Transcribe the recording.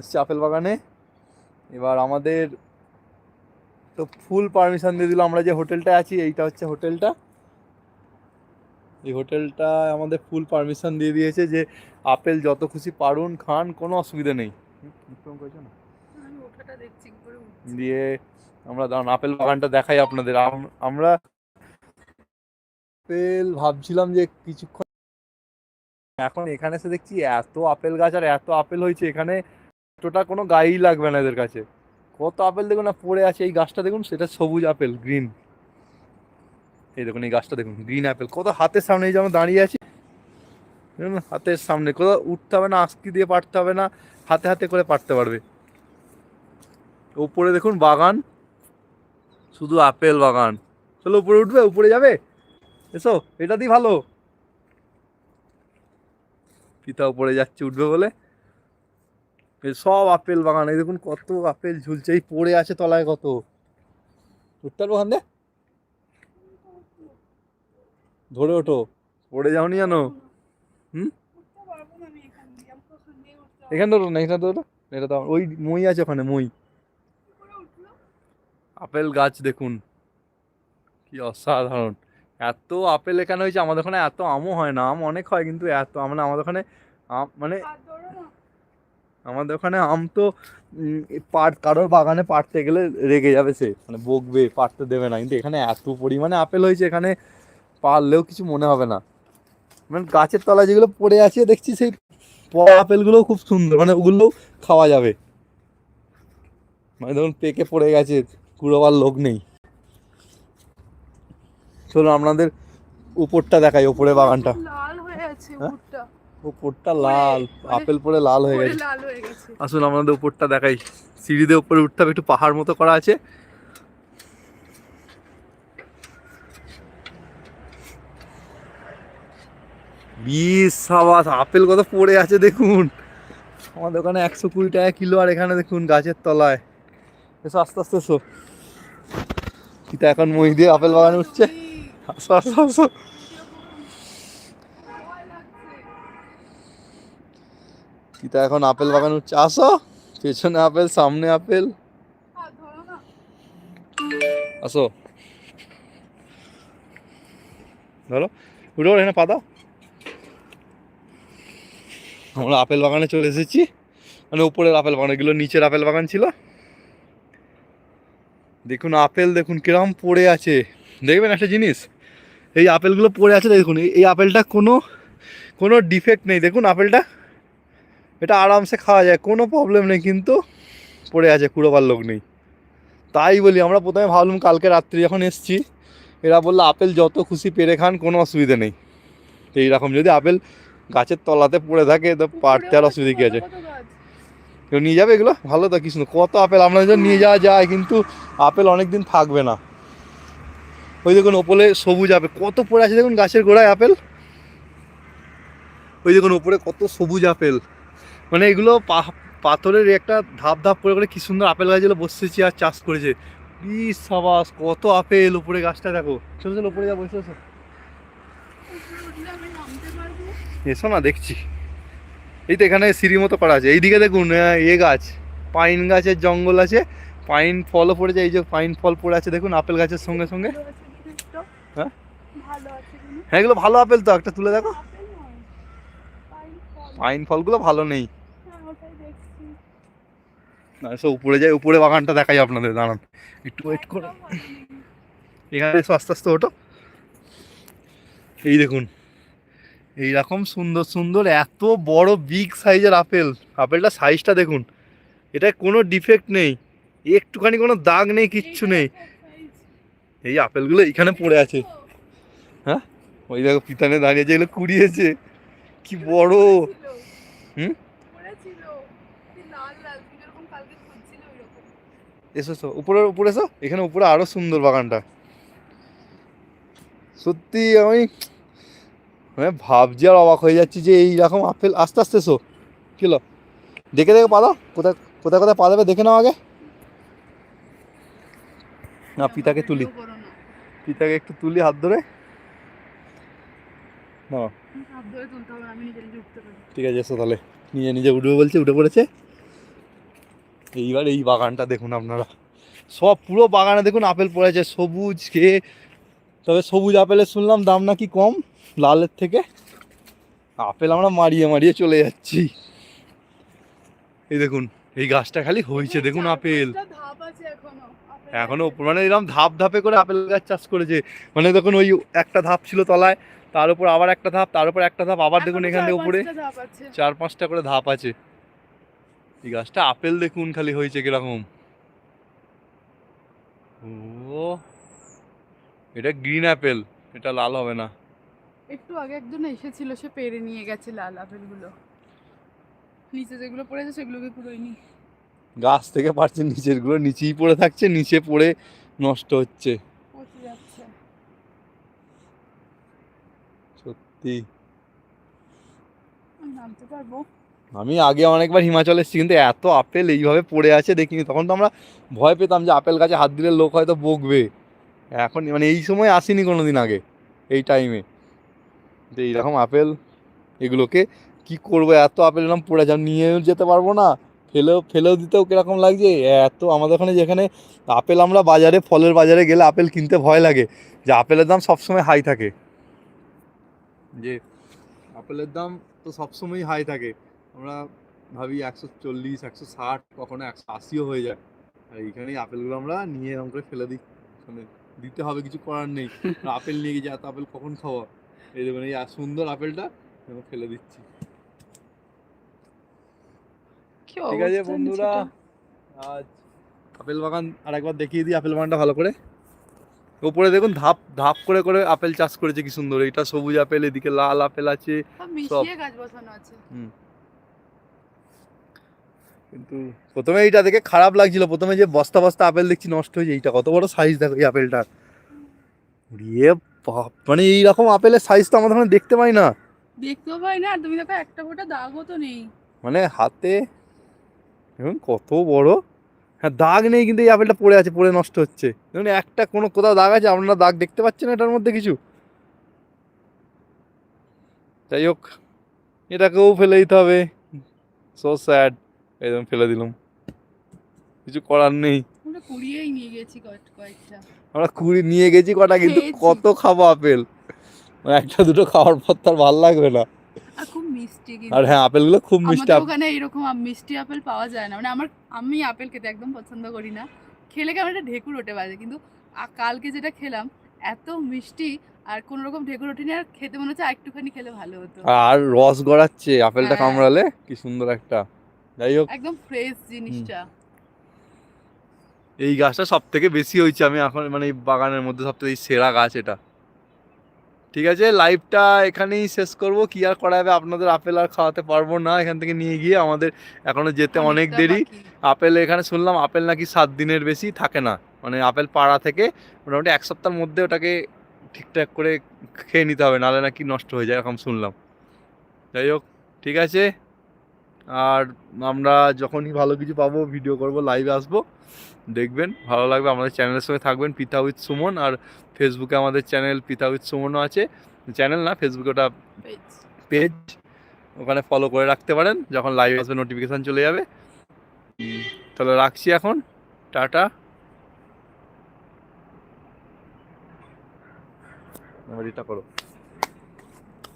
এসছি আপেল বাগানে। এবার আমাদের তো ফুল পারমিশন দিয়ে দিল আমরা যে হোটেলটা আছি এইটা হচ্ছে হোটেলটা। এই হোটেলটা আমাদের ফুল পারমিশন দিয়ে দিয়েছে যে আপেল যত খুশি পারুন খান কোনো অসুবিধা নেই। না? দিয়ে আমরা দাঁড়ান আপেল বাগানটা দেখাই আপনাদের। আমরা আপেল ভাবছিলাম যে কিছুক্ষণ এখন এখানে এসে দেখছি এত আপেল গাছ আর এত আপেল হয়েছে এখানে। টোটা কোনো গায়েই লাগবে না এদের কাছে। কত আপেল দেখুন না পড়ে আছে, এই গাছটা দেখুন, সেটা সবুজ আপেল গ্রিন এই দেখুন, এই গাছটা দেখুন গ্রিন আপেল কত হাতের সামনে, এই যে আমরা দাঁড়িয়ে আছি। হাতের সামনে, কোথাও উঠতে হবে না, আস্কি দিয়ে পারতে হবে না, হাতে হাতে করে পারতে পারবে। উপরে দেখুন, বাগান। শুধু আপেল বাগান। চলো, উপরে উঠবে, উপরে যাবে? এসো, এটা দিয়ে ভালো। পিতা উপরে যাচ্ছে, উঠবে বলে। সব আপেল বাগান, এই দেখুন কত আপেল ঝুলছে, এই পড়ে আছে তলায় কত উঠতে পারব ধরে ওঠো পড়ে যাওনি জানো হুম? এখান ধরো না, এখানে ধরো এটা তো ওই মই আছে ওখানে, মই? আপেল গাছ দেখুন, কি অসাধারণ এত আপেল এখানে হয়েছে, আমাদের ওখানে এত আমও হয় না, আম অনেক হয়, কিন্তু এত মানে আমাদের ওখানে আম মানে। আমাদের ওখানে আম তো পাট কারোর বাগানে পাটতে গেলে রেগে যাবে সে। মানে বকবে পাটতে দেবে না। কিন্তু এখানে এত পরিমাণে আপেল হয়েছে এখানে পারলেও কিছু মনে হবে না। মানে গাছের তলায় যেগুলো পড়ে আছে দেখছি সেই আপেলগুলোও খুব সুন্দর। মানে ওগুলোও খাওয়া যাবে। মানে ধরুন পেকে পড়ে গেছে কুড়োবার লোক নেই। চলুন আপনাদের উপরটা দেখাই উপরে বাগানটা। লাল হয়ে আছে হ্যাঁ? উপরটা। উপরটা লাল আপেল পরে লাল হয়ে গেছে। আসুন আমাদের উপরটা দেখাই। সিঁড়ি দিয়ে উপরে উঠতে হবে একটু পাহাড় মতো করা আছে। বিশ সাবাস আপেল কত পড়ে আছে দেখুন। আমাদের ওখানে একশো কুড়ি টাকা কিলো আর এখানে দেখুন গাছের তলায়। এসো আস্তে আস্তে এসো। এখন মই দিয়ে আপেল বাগানে উঠছে। আসো আসো আসো ভয় লাগছে। কিতা এখন আপেল বাগানে উঠছে আসো, পেছনে আপেল, সামনে আপেল। আসো। ধরো, উঠে এখানে, পা দাও। আমরা আপেল বাগানে চলে এসেছি। মানে উপরের আপেল বাগান, এগুলো নিচের আপেল বাগান ছিল। দেখুন, আপেল দেখুন কীরকম পড়ে আছে। দেখবেন একটা জিনিস? এই আপেলগুলো পড়ে আছে, দেখুন। এই আপেলটা কোনো কোনো ডিফেক্ট নেই। দেখুন, আপেলটা এটা আরামসে খাওয়া যায়, কোনো প্রবলেম নেই কিন্তু পড়ে আছে, কুড়োবার লোক নেই। তাই বলি, আমরা প্রথমে ভাবলাম কালকে রাত্রি যখন এসছি, এরা বলল, আপেল যত খুশি পেরে খান, কোনো অসুবিধা নেই। এইরকম যদি আপেল গাছের তলাতে পড়ে থাকে, তো পারতে আর অসুবিধা কী আছে? কেউ নিয়ে যাবে এগুলো? ভালো তো কিছু। কত আপেল? আমরা যখন নিয়ে যাওয়া যায়, কিন্তু আপেল অনেক দিন থাকবে না। ওই দেখুন, ওপরে সবুজ আপেল, কত পড়ে আছে দেখুন গাছের গোড়ায় আপেল। ওই দেখুন, ওপরে কত সবুজ আপেল। মানে এগুলো পাথরের একটা ধাপ ধাপ করে করে কি সুন্দর আপেল গাছগুলো বসেছে আর চাষ করেছে বিশ সাবাস, কত আপেল উপরে গাছটা দেখো চলো চলো, উপরে যা, বসে পারব? এসো না, দেখছি এই তো এখানে সিঁড়ি মতো করা আছে এইদিকে দেখুন এ গাছ পাইন গাছের জঙ্গল আছে পাইন ফলও পড়েছে এই যে পাইন ফল পড়ে আছে, দেখুন, আপেল গাছের সঙ্গে সঙ্গে? হ্যাঁ? হ্যাঁ এগুলো ভালো আপেল তো, একটা তুলে দেখো পাইন ফলগুলো ভালো নেই। এসো উপরে যাই উপরে বাগানটা দেখাই আপনাদের, দাঁড়ান একটু ওয়েট করো। এখানে এসো আস্তে আস্তে ওঠো এই দেখুন, এইরকম সুন্দর সুন্দর, এত বড় বিগ সাইজের আপেল আপেলটা সাইজটা দেখুন, এটা কোনো ডিফেক্ট নেই একটুখানি কোনো দাগ নেই, কিচ্ছু নেই। এই আপেলগুলো এইখানে পড়ে আছে হ্যাঁ ওই দেখো পিতানে দাঁড়িয়েছে এগুলো কুড়িয়েছে কি বড়। হুম? পড়েছিল। কি লাল লাল, তুমি যেরকম কালকে খুঁজছিলে ওইরকম। এসো এসো। উপরে উপরে এসো। এখানে উপরে আরও সুন্দর বাগানটা। সত্যি আমি মানে ভাবছি আর অবাক হয়ে যাচ্ছি যে এইরকম আপেল আস্তে আস্তে এসো। কিলো দেখে দেখে পা দাও কোথায় কোথায় কোথায় পা দেবে দেখে নাও আগে। না পিতাকে তুলি। পিতাকে একটু তুলি হাত ধরে। না। ঠিক আছে এসো তাহলে। নিজে নিজে উঠবে বলছে উঠে পড়েছে। এইবার এই বাগানটা দেখুন আপনারা। সব পুরো বাগানে দেখুন আপেল পড়েছে সবুজ খেয়ে তবে সবুজ আপেলের শুনলাম দাম নাকি কম লালের থেকে। আপেল আমরা মারিয়ে মারিয়ে চলে যাচ্ছি। এই দেখুন এই গাছটা খালি হয়েছে দেখুন আপেল। এখনও মানে এরকম ধাপ ধাপে করে আপেল গাছ চাষ করেছে। মানে দেখুন ওই একটা ধাপ ছিল তলায় তার উপর আবার একটা ধাপ তার উপর একটা ধাপ আবার দেখুন এখনও থেকে উপরে। চার পাঁচটা করে ধাপ আছে। এই গাছটা আপেল দেখুন খালি হয়েছে কীরকম। ও এটা গ্রিন আপেল এটা লাল হবে না। একটু আগে একজন এসেছিল সে পেরে নিয়ে গেছে লাল আপেলগুলো। নিচে যেগুলো পড়েছে সেগুলোকে কুড়োয়নি গাছ থেকে পারছে নিচেরগুলো নিচেই পড়ে থাকছে নিচে পড়ে নষ্ট হচ্ছে। সত্যি। নামতে পারব? আমি আগে অনেকবার হিমাচল এসেছি, কিন্তু এত আপেল এইভাবে পড়ে আছে দেখিনি। তখন তো আমরা ভয় পেতাম যে আপেল গাছে হাত দিলে লোক হয়তো বকবে। এখন মানে এই সময় আসিনি কোনো দিন আগে, এই টাইমে যে এইরকম আপেল, এগুলোকে কি করব? এত আপেল এরকম পড়ে যাও নিয়েও যেতে পারব না। ফেলেও ফেলেও দিতেও কীরকম লাগছে? এত আমাদের ওখানে যেখানে আপেল আমরা বাজারে, ফলের বাজারে গেলে আপেল কিনতে ভয় লাগে। যে আপেলের দাম সবসময় হাই থাকে। যে আপেলের দাম তো সবসময় হাই থাকে। আমরা ভাবি একশো চল্লিশ একশো ষাট কখনো একশো আশিও হয়ে যায়। আর এইখানেই আপেলগুলো আমরা নিয়ে এরকম করে ফেলে দিই। মানে দিতে হবে কিছু করার নেই। আপেল নিয়ে গিয়ে এত আপেল কখন খাওয়া এই দেখুন এই সুন্দর আপেলটা আমি ফেলে দিচ্ছি। ঠিক আছে বন্ধুরা? আজ আপেল বাগান আর একবার দেখিয়ে দিই আপেল বাগানটা ভালো করে। উপরে দেখুন ধাপ ধাপ করে করে আপেল চাষ করেছে কি সুন্দর। এটা সবুজ আপেল এদিকে লাল আপেল আছে। সব মিশিয়ে গাছ বসানো আছে। কিন্তু প্রথমে এইটা দেখে খারাপ লাগছিল। প্রথমে যে বস্তা বস্তা আপেল দেখছি নষ্ট হয়েছে এইটা কত বড় সাইজ দেখো এই আপেলটার ইয়ে বাপ মানে এইরকম আপেলের সাইজ তো আমাদের ওখানে দেখতে পাই না। দেখতেও পাই না তুমি দেখো একটা ফোঁটা দাগও তো নেই। মানে হাতে দেখুন কত বড়। হ্যাঁ দাগ নেই কিন্তু এই আপেলটা পড়ে আছে পড়ে নষ্ট হচ্ছে। দেখুন একটা কোনো কোথাও দাগ আছে আপনারা দাগ দেখতে পাচ্ছেন এটার মধ্যে কিছু? যাই হোক এটাকেও ফেলে দিতে হবে। সো স্যাড একদম ফেলে দিলাম। কিছু করার নেই। আমরা কুড়িয়েই নিয়ে গেছি কয়েকটা। আমরা কুড়ি নিয়ে গেছি কটা কিন্তু কত খাব আপেল। মানে একটা দুটো খাওয়ার পর তো আর ভালো লাগবে না। আর খুব মিষ্টি আর হ্যাঁ আপেলগুলো খুব মিষ্টি। ওখানে এরকম মিষ্টি আপেল পাওয়া যায় না। মানে আমার আমি আপেল খেতে একদম পছন্দ করি না। খেলে কেমন একটা ঢেকুর ওঠে বাজে। কিন্তু কালকে যেটা খেলাম এত মিষ্টি আর কোনো রকম ঢেকুর ওঠেনি। আর খেতে মনে হচ্ছে একটুখানি খেলে ভালো হতো। আর রস গড়াচ্ছে আপেলটা হ্যাঁ। কামড়ালে। কি সুন্দর একটা। যাই হোক। একদম ফ্রেশ জিনিসটা। এই গাছটা সব থেকে বেশি হয়েছে আমি এখন মানে এই বাগানের মধ্যে সব থেকে সেরা গাছ এটা। ঠিক আছে লাইভটা এখানেই শেষ করব। কি আর করা যাবে? আপনাদের আপেল আর খাওয়াতে পারব না। এখান থেকে নিয়ে গিয়ে আমাদের এখনও যেতে অনেক দেরি। আপেল এখানে শুনলাম আপেল নাকি সাত দিনের বেশি থাকে না। মানে আপেল পাড়া থেকে মোটামুটি এক সপ্তাহের মধ্যে ওটাকে ঠিকঠাক করে খেয়ে নিতে হবে নাহলে নাকি নষ্ট হয়ে যায় এরকম শুনলাম। যাই হোক ঠিক আছে। আর আমরা যখনই ভালো কিছু পাবো ভিডিও করব লাইভে আসব দেখবেন ভালো লাগবে। আমাদের চ্যানেলের সঙ্গে থাকবেন পিতা উইথ সুমন আর ফেসবুকে আমাদের চ্যানেল পিতা উইথ সুমনও আছে। চ্যানেল না ফেসবুকে ওটা পেজ ওখানে ফলো করে রাখতে পারেন যখন লাইভ আসবে নোটিফিকেশান চলে যাবে। তাহলে রাখছি এখন টাটা। আমার এটা করো।